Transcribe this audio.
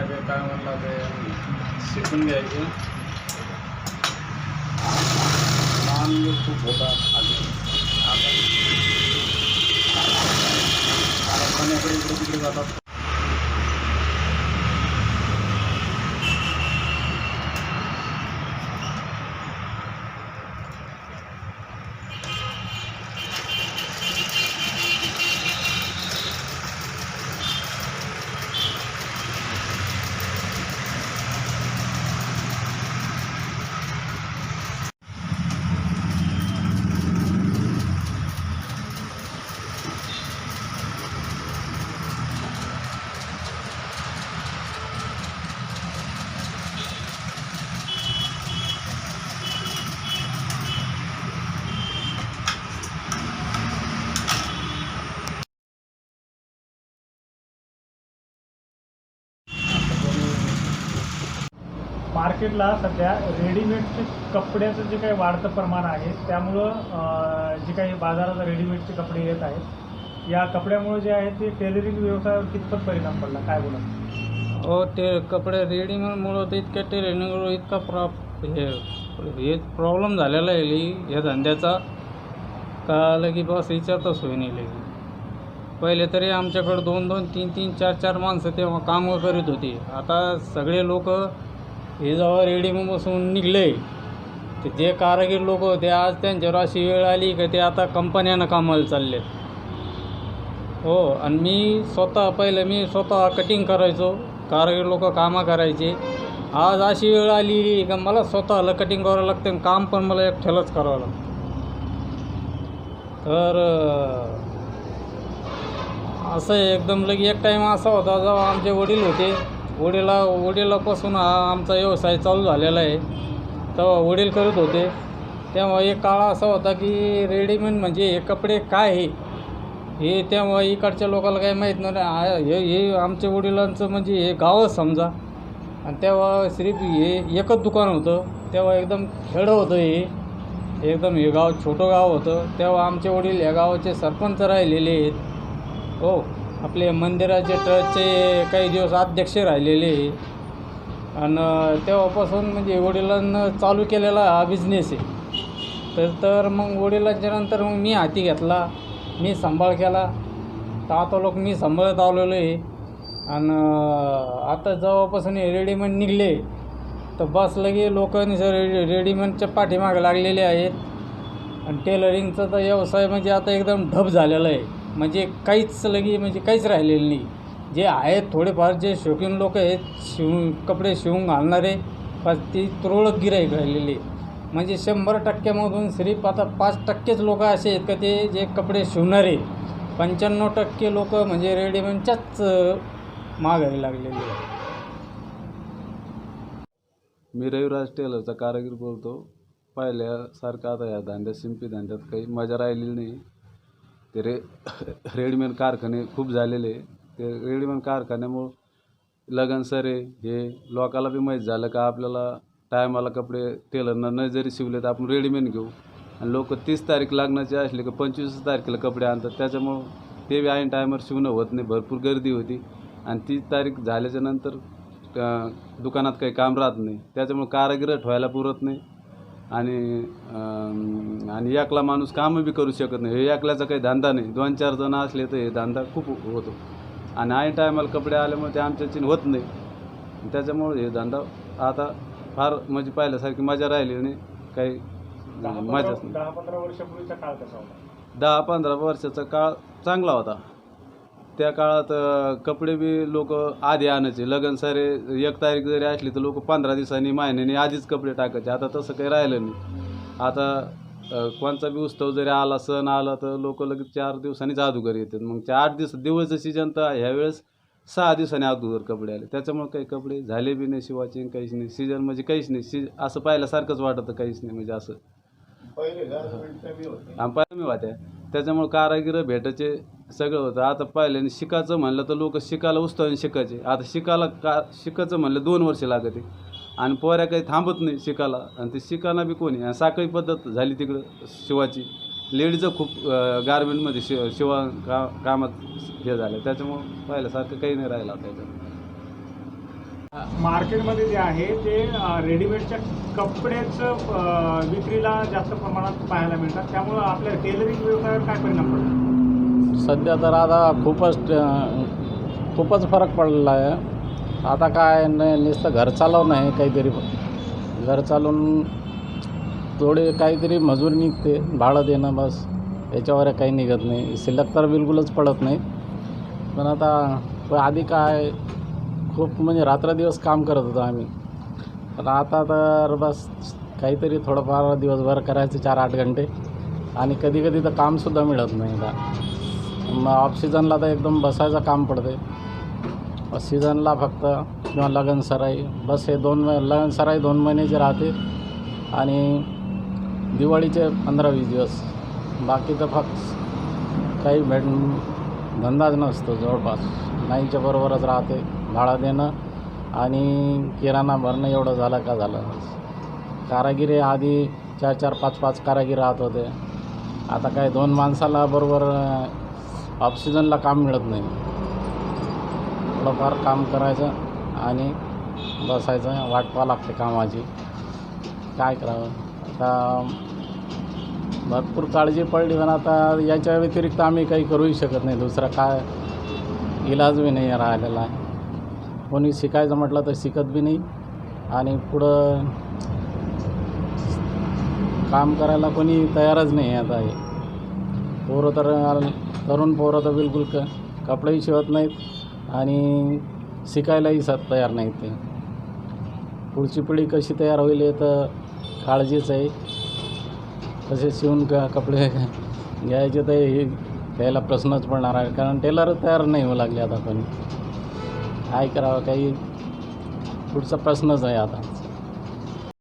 काय म्हणलं ते शिकून घ्यायचे लहान मुलं खूप होतात आधी आता पाण्याकडे इकडे तिकडे जातात मार्केटला सध्या रेडीमेडचे कपड्याचं जे काही वाढतं प्रमाण आहे त्यामुळं जे काही बाजारात रेडीमेडचे कपडे येत आहेत या कपड्यामुळे जे आहे ते टेलरिंग व्यवसायावर कितपत परिणाम पडला? काय बोला हो ते कपडे रेडीमेडमुळं तर इतक्या टेलरिंगमुळं इतका प्रॉ हे हे प्रॉब्लेम झालेला आहे लई या धंद्याचा. का की बस विचारताच होई नाही लगी पहिले तरी आमच्याकडं दोन दोन तीन तीन चार चार माणसं तेव्हा कामं करीत होती. आता सगळे लोक हे जेव्हा रेडीमेड बसून निघले तर जे कारागीर लोक होते आज त्यांच्यावर अशी वेळ आली का ते आता कंपन्यांना कामाला चालले हो आणि मी स्वतः पहिलं मी स्वतः कटिंग करायचो कारागीर लोक कामं करायचे. आज अशी वेळ आली का मला स्वतःला कटिंग करावं लागतं आणि काम पण मला एकट्यालाच करावं लागतं. तर असं आहे एकदम लगे एक टाईम असा होता जेव्हा आमचे वडील होते. वडिला वडिलापासून हा आमचा व्यवसाय चालू झालेला आहे. तेव्हा वडील करत होते. तेव्हा एक काळ असा होता की रेडीमेड म्हणजे हे कपडे काय आहे हे तेव्हा इकडच्या लोकांना काही माहीत नव्हतं. हे हे आमच्या वडिलांचं म्हणजे हे गावच समजा. आणि तेव्हा सिर्फ हे एकच दुकान होतं. तेव्हा एकदम खेडं होतं हे. एकदम हे गाव छोटं गाव होतं. तेव्हा आमचे वडील या गावाचे सरपंच राहिलेले आहेत. हो. आपले मंदिराचे ट्रस्टचे काही दिवस अध्यक्ष राहिलेले. आणि तेव्हापासून म्हणजे वडिलांना चालू केलेला हा बिझनेस आहे. तर तर मग वडिलांच्या नंतर मग मी हाती घेतला मी सांभाळ केला. तर आता लोक मी सांभाळत आलेलो आहे. आणि आता जेव्हापासून हे रेडीमेड निघले तर बस लगे सर रेडी रेडीमेडच्या पाठीमागे लागलेले आहेत. आणि टेलरिंगचा तर व्यवसाय म्हणजे आता एकदम ढब झालेला आहे. म्हणजे काहीच लगी म्हणजे काहीच राहिलेलं नाही. जे आहेत थोडेफार जे शौकीन लोक आहेत शिवून कपडे शिवून घालणारे पण ती तुरळक गिराईक राहिलेली आहे. म्हणजे शंभर टक्क्यामधून सिर्फ आता पाच टक्केच लोक असे आहेत का ते जे कपडे शिवणारे. पंच्याण्णव टक्के लोक म्हणजे रेडीमेडच्याच अं, माघारी लागलेले आहे मी रविराज टेलरचा कारागीर बोलतो. पाहिल्यासारखं आता या धंद्यात शिंपी धंद्यात काही मजा राहिलेली नाही. ते रे रेडीमेड कारखाने खूप झालेले आहे. ते रेडीमेड कारखान्यामुळं लगन सरे हे लोकाला बी माहीत झालं का आपल्याला टायमाला कपडे टेलरनं न जरी शिवले तर आपण रेडीमेड घेऊ. आणि लोक तीस तारीख लागण्याचे असली का पंचवीस तारखेला कपडे आणतात. त्याच्यामुळं ते बी ऐन टायमावर शिवणं होत नाही. भरपूर गर्दी होती. आणि तीस तारीख झाल्याच्यानंतर दुकानात काही काम राहत नाही. त्याच्यामुळे कारागीर ठेवायला पुरत नाही. आणि आणि एकला माणूस कामं बी करू शकत नाही. हे एकल्याचा काही धंदा नाही. दोन चार जण असले तर हे धंदा खूप होतो. आणि ऐन टायमाला कपडे आल्यामुळे ते आमच्याची होत नाही. त्याच्यामुळे हे धंदा आता फार म्हणजे पाहिल्यासारखी मजा राहिली नाही काही मजाच नाही. दहा पंधरा वर्षापूर्वीचा काळ कसा होता? दहा पंधरा वर्षाचा काळ चांगला होता. त्या काळात कपडे बी लोक आधी आणायचे. लगन सारे एक तारीख जरी असली तर लोक पंधरा दिवसांनी महिन्यानी आधीच कपडे टाकायचे. आता तसं काही राहिलं नाही. आता कोणचा बी उत्सव जरी आला सण आला तर लोक लगेच चार दिवसांनीच अगोदर येतात. मग आठ दिवस दिवस सीजन तर ह्यावेळेस सहा दिवसांनी अगोदर कपडे आले. त्याच्यामुळे काही कपडे झाले बी नाही शिवायचे आणि काहीच नाही. सीजन म्हणजे काहीच नाही. सी असं पाहिल्यासारखंच वाटतं काहीच नाही. म्हणजे असं. आणि कमी होत्या. त्याच्यामुळे कारागिरं भेटायचे सगळं होतं. आता पहिल्याने शिकायचं म्हणलं तर लोक शिकायला उत्साहाने शिकायचे. आता शिकायला का शिकायचं म्हणलं दोन वर्ष लागते. आणि पोऱ्या काही थांबत नाही शिकायला. आणि ते शिकायला बी कोणी. आणि साखळी पद्धत झाली तिकडं शिवाची. लेडीजं खूप गारमेंटमध्ये शिव शिवा का कामात हे झालं. त्याच्यामुळं पाहिल्यासारखं काही नाही राहिलं आता त्याच्यात मार्केटमध्ये जे आहे ते रेडीमेडच्या कपड्याचं विक्रीला जास्त प्रमाणात पाहायला मिळतात. त्यामुळं आपल्या टेलरिंग व्यवसायावर काय परिणाम पडतो? सध्या तर आता खूपच खूपच फरक पडलेला आहे. आता काय नाही नुसतं घर चालवणं आहे काहीतरी. घर चालवून थोडे काहीतरी मजूर निघते भाडं देणं बस याच्यावर काही निघत नाही. शिल्लक तर बिलकुलच पडत नाही. पण आता पण आधी काय खूप म्हणजे रात्रदिवस काम करत होतो आम्ही. पण आता तर बस काहीतरी थोडंफार दिवसभर करायचं चार आठ घंटे. आणि कधी कधी तर कामसुद्धा मिळत नाही आता. मग ऑफ सीझनला तर एकदम बसायचं काम पडते सीझनला फक्त किंवा लगन सराई. बस हे दोन लगन सराई दोन महिन्याचे राहते. आणि दिवाळीचे पंधरा वीस दिवस. बाकी तर फक्त काही भेट धंदाच नसतो जवळपास. नाईच्या बरोबरच राहते. भाडा देणं आणि किराणा भरणं एवढं झालं का झालं. कारागिरी आधी चार चार पाच पाच कारागीर राहत होते. आता काय दोन माणसाला बरोबर ऑक्सिजनला काम मिळत नाही. थोडंफार काम करायचं आणि बसायचं वाट पाहावं लागते कामाची. काय करावं? आता भरपूर काळजी पडली पण आता याच्या व्यतिरिक्त आम्ही काही करूही शकत नाही. दुसरा काय? इलाज बी नाही राहिलेला आहे. कोणी शिकायचं म्हटलं तर शिकत बी नाही. आणि पुढं काम करायला कोणी तयारच नाही आहे आता हे. पोरं तर तरुण पोरं तर बिलकुल क कपडेही शिवत नाहीत आणि शिकायलाही स तयार नाहीत ते. पुढची पिढी कशी तयार होईल हे तर काळजीच आहे. तसे शिवून क कपडे घ्यायचे तर हे घ्यायला प्रश्नच पडणार आहे. कारण टेलर तयार नाही होऊ लागले आता पण. काय करावं काही पुढचा प्रश्नच आहे आता.